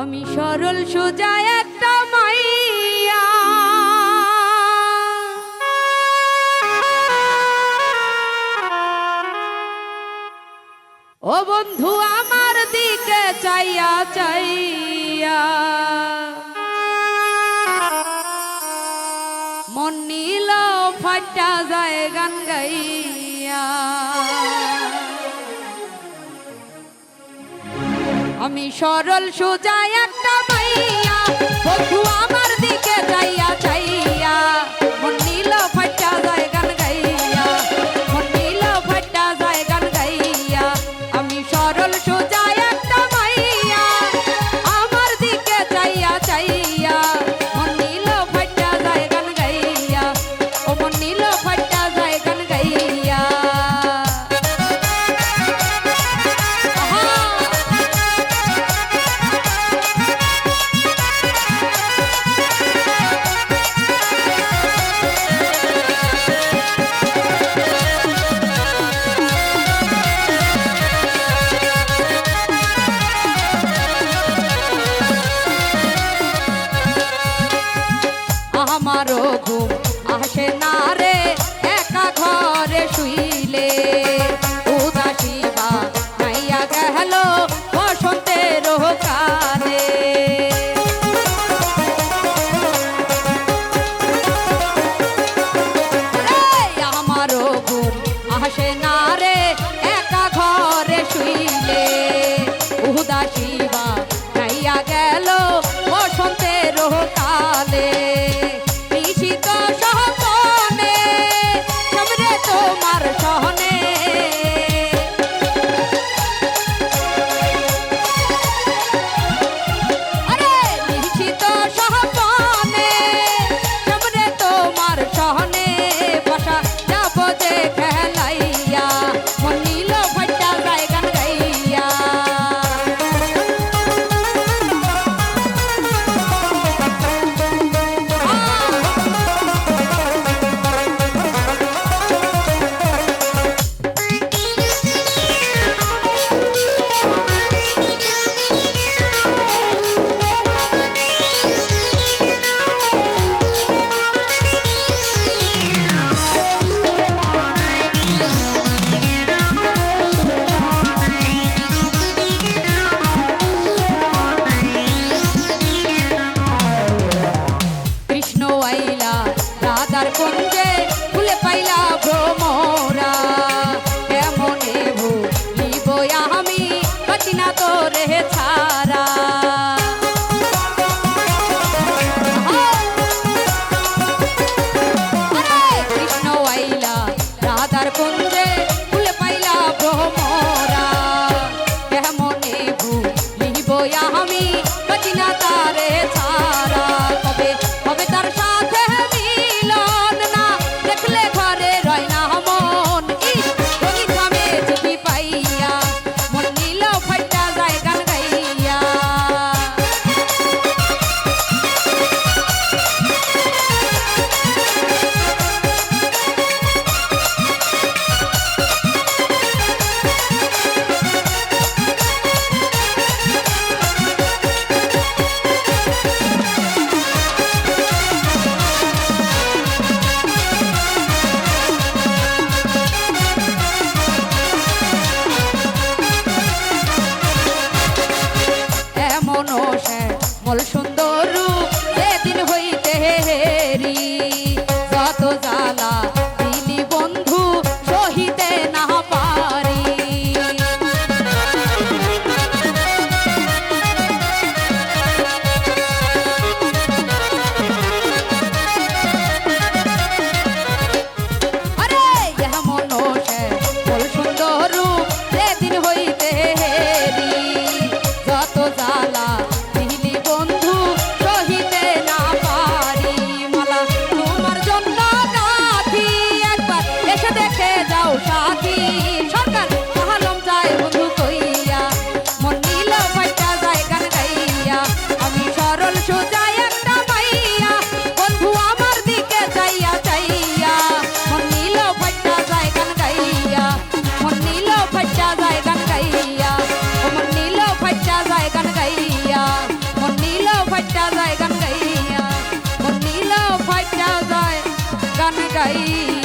আমি সরল সোজা একটা মাইয়া। ও বন্ধু, আমার দিকে চাইয়া চাইয়া। মন নীল ফাটা যায় গান গাইয়া। আমি সরল সোজা একটা মাইয়া। আমার দিকে যাইয়া আসে না রে একা ঘরে শুইলে। কোনো শ্যামল সুন্দর গাইয়া